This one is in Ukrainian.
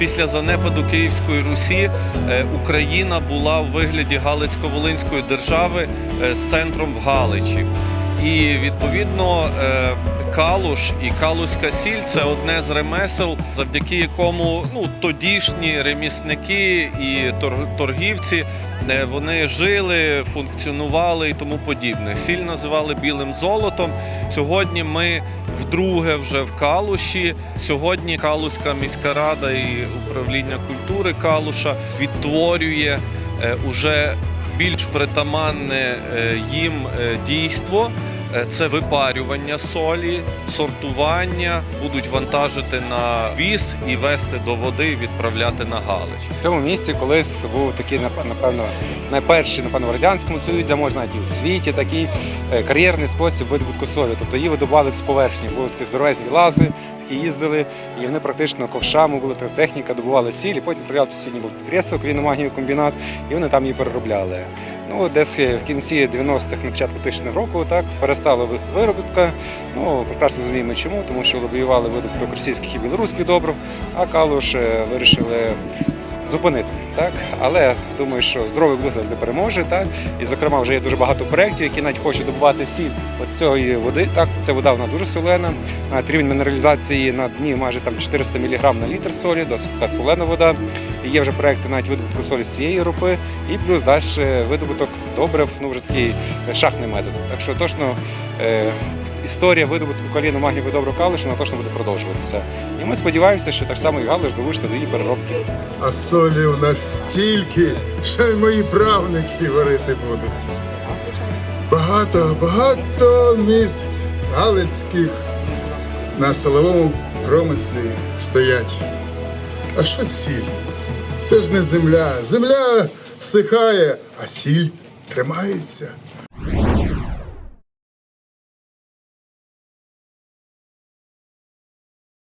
після занепаду Київської Русі е, Україна була в вигляді Галицько-Волинської держави е, з центром в Галичі. І відповідно е, калуш і калузька сіль це одне з ремесел, завдяки якому ну тодішні ремісники і торгівці вони жили, функціонували і тому подібне. Сіль називали білим золотом. Сьогодні ми вдруге вже в Калуші. Сьогодні Калузька міська рада і управління культури Калуша відтворює е, уже більш притаманне е, їм е, дійство. Е, Це випарювання солі, сортування, будуть вантажити на віз і вести до води, відправляти на Галич. В цьому місці колись був такий, напевно, найперший, напевно, в Радянському Союзі, а може навіть і у світі, такий е, кар'єрний спосіб видобутку солі. Тобто її видобували з поверхні. Були такі здоровезні лази, які їздили, і вони практично ковшами така техніка, добували сіль, і потім приїжджав сусідній був підприємство, квіномагнівий комбінат, і вони там її переробляли. Ну, десь в кінці 90-х, на початку 2000 року, так, перестала ви- виробітка. Ну, прекрасно розуміємо чому, тому що лобіювали видобуток російських і білоруських добрив, а Калуш е, вирішили зупинити. Так? Але думаю, що здоровий глузд завжди переможе. Так? І, зокрема, вже є дуже багато проєктів, які навіть хочуть добувати сіль з цієї води. Так? Ця вода вона дуже солена. Навіть рівень мінералізації на дні майже там 400 мг на літр солі, досить така солена вода. І є вже проекти навіть видобутку солі з цієї ропи, і плюс далі видобуток добрив, ну вже такий шахтний метод. Так що точно е, історія видобутку магнівої доброго калишу вона точно буде продовжуватися. І ми сподіваємося, що так само і Галич долучиться до її переробки. А солі у нас стільки, що й мої правники варити будуть. Багато, багато міст галицьких на соловому промислі стоять. А що сіль? Це ж не земля. Земля всихає, а сіль тримається.